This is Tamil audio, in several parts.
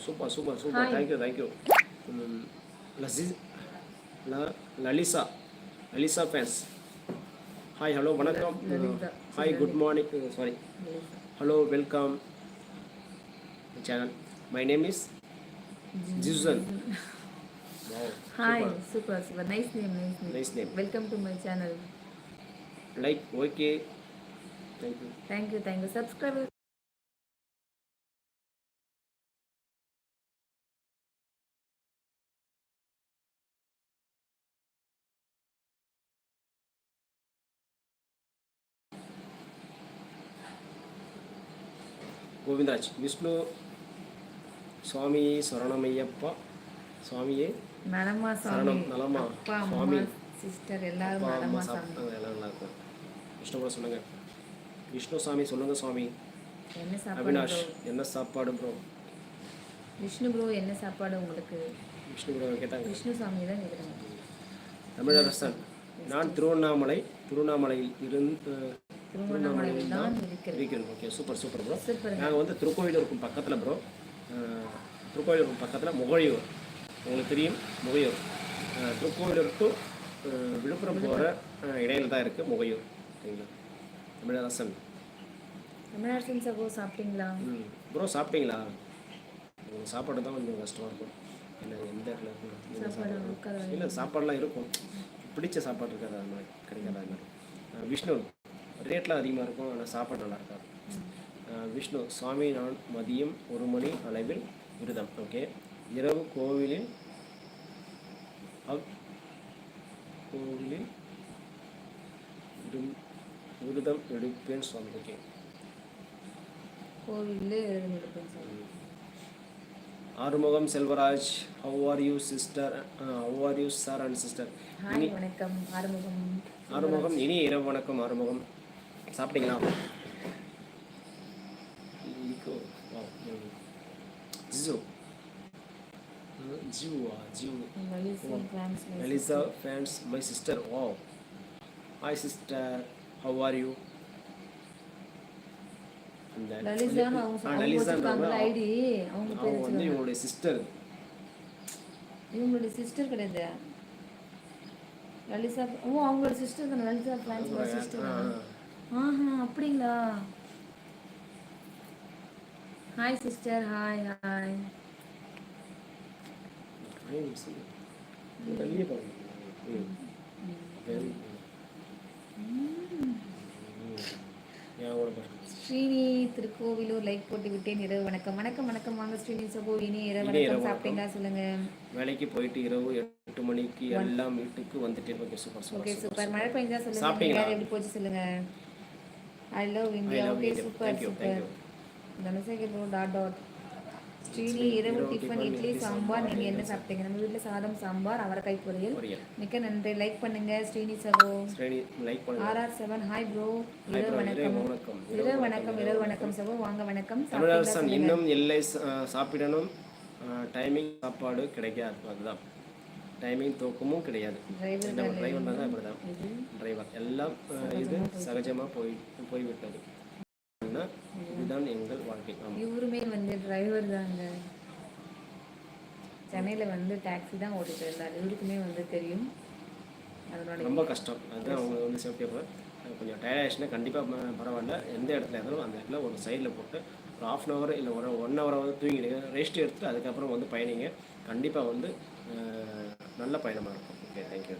Super super super Hi. Thank you thank you lassi ல Lalisa Lalisa fans hi hello வணக்கம் Lalitha. Hi good morning sorry hello welcome channel my name is ஜிசன் hi super super nice name nice name nice name welcome to my channel like okay thank you thank you thank you subscriber Govindaraj Vishnu சுவாமியே சரணமையப்பா. சுவாமியே. நலமா சரணம் நலமா சுவாமி. சிஸ்டர் எல்லாரும் நலமா சாப்பிட்டாங்க எல்லாம் நல்லா இருக்கும் விஷ்ணு கூட சொல்லுங்க. விஷ்ணு சாமி சொல்லுங்க சுவாமி. அவினாஷ்? என்ன சாப்பாடு ப்ரோ விஷ்ணு ப்ரோ என்ன சாப்பாடு உங்களுக்கு? விஷ்ணு ப்ரோ கேட்டாங்க. விஷ்ணு சாமி தான் கேட்குறாங்க. தமிழரசன். நான் திருவண்ணாமலை திருவண்ணாமலையில் இருந்து திருவண்ணாமலையில் தான் இருக்கிறேன் ஓகே சூப்பர் சூப்பர் ப்ரோ நாங்கள் வந்து திருக்கோயிலூருக்கு பக்கத்தில் ப்ரோ திருக்கோயிலூருக்கு பக்கத்தில் முகையூர் உங்களுக்கு தெரியும் முகையூர் அஹ், திருக்கோயிலூர் டு விழுப்புரம் போகிற இடையில தான் இருக்குது முகையூர் சரிங்களா? தமிழரசன். தமிழரசன் சகோ சாப்பிட்டீங்களா? ம் ப்ரோ சாப்பிட்டீங்களா? உங்களுக்கு சாப்பாடு தான் கொஞ்சம் கஷ்டமாக இருக்கும். இல்லை எந்த இடத்துல இருக்கும் இல்லை சாப்பாடுலாம் இருக்கும். பிடிச்ச சாப்பாடு இருக்காது அது மாதிரி கிடைக்காது அது மாதிரி. விஷ்ணு. ரேட்லாம் அதிகமாக இருக்கும் ஆனால் சாப்பாடு நல்லா இருக்காது. விஷ்ணு சுவாமி நான் மதியம் ஒரு மணி அளவில் விரதம். ஓகே. இரவு கோவிலில் கோவிலில் விரதம் எடுப்பேன் சுவாமி. Okay. Arumugam Selvaraj how are you sister how are you sir and sister வணக்கம். ஆறுமுகம் ஆறுமுகம் இனிய இரவு வணக்கம் ஆறுமுகம். சாப்பிட்டீங்களா? வா ஜிஜு ஜிவா ஜிவ் அவங்க வந்து இவங்களுடைய சிஸ்டர் இவங்களுடைய சிஸ்டர் கிடையாது. லலிசா ஓ அவங்களோட சிஸ்டர் தானே? லலிசா பிரான்ஸோட சிஸ்டர் ஆஹா அப்படிங்களா? Hi sister hi hi Srini Tirukkovilur like போட்டு விட்டேன். இரவு வணக்கம். வணக்கம் வணக்கம். வாங்க ஸ்ரீனி சகோ இனி இரவு வணக்கம். சாப்பிட்டீங்களா? சொல்லுங்க. வேலைக்கு போயிட்டு இரவு எட்டு மணிக்கு எல்லாம் வீட்டுக்கு வந்துட்டேன் ஓகே சூப்பர் சூப்பர் மழை பெஞ்சா சொல்லுங்க. எப்படி போச்சு சொல்லுங்க. I love India okay. Super super. Dhanasekar dot dot Srini இரவு டிஃபன் இட்லி சாம்பார். சாம்பார், நீங்க என்ன சாப்பிட்டீங்க? நம்ம வீட்ல சாதம் சாம்பார் அவரைக்காய் பொரியல். மிக்க நன்றி. லைக் பண்ணுங்க. ஸ்ரீனி சகோ. சரி லைக் பண்ணுங்க. RR seven. ஹாய் ப்ரோ இரவு வணக்கம் இரவு வணக்கம். இரவு வணக்கம். இரவு வணக்கம். சகோ. வாங்க வணக்கம். தமிழரசன். இன்னும் எல்லை சாப்பிடணும். டைமிங் சாப்பாடு கிடைக்காது. அதுதான். டைமிங் தூக்கமும் கிடையாது. டிரைவர் தான் அப்படிதான் இது டிரைவர் எல்லாம் இது சகஜமாக போய் போய்விட்டது? இதுதான் எங்கள் வாழ்க்கை. இவருமே வந்து டிரைவர் தாங்க சென்னையில வந்து டாக்ஸி தான் ஓட்டிட்டு இருந்தார். இவருக்குமே வந்து தெரியும். அதனோட ரொம்ப கஷ்டம். அதுதான் அவங்க வந்து சேஃப்டியாக கொஞ்சம் டயர்ட் ஆயிடுச்சுன்னா கண்டிப்பாக பரவாயில்ல. எந்த இடத்துல இருந்தாலும் அந்த இடத்துல ஒரு சைடில் போட்டு ஒரு ஆஃப் அன் ஹவர் இல்லை ஒரு ஒன் ஹவர் வந்து தூங்கிடுங்க ரெஸ்ட் எடுத்துட்டு அதுக்கப்புறம் வந்து பயணிங்க. கண்டிப்பாக வந்து நல்ல பயணமாக இருக்கும். ஓகே தேங்க்யூ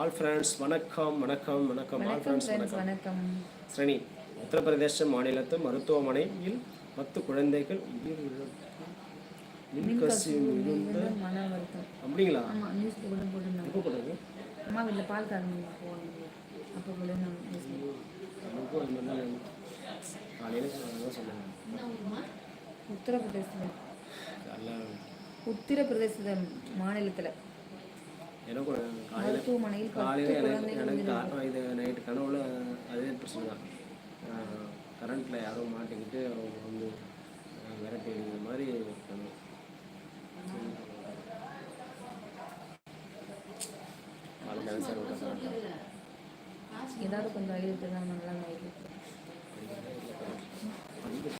ஆல் ஃப்ரெண்ட்ஸ் வணக்கம் வணக்கம் வணக்கம். ஆல் ஃப்ரெண்ட்ஸ் வணக்கம். ஸ்ரீனி உத்தரப்பிரதேச மாநிலத்து மருத்துவமனையில் பத்து குழந்தைகள் மிகுந்த அப்படிங்களா? எப்போ போட்டது? அம்மா வீட்டுல பால் காரணம் அப்போ கூட காலையில் சொன்னாங்க. உத்தரப்பிரதேசத்துல உத்தரப்பிரதேச மாநிலத்துல. எனக்கு காலையில் காலையில் எனக்கு எனக்கு இது நைட்டு கனவுல அதே பிரச்சனை தான். கரண்ட்டில் யாரோ மாட்டிக்கிட்டு அவங்க வந்து விரட்டி இந்த மாதிரி பண்ணுவோம் ஏதாவது கொஞ்சம் ஐடியா நல்லா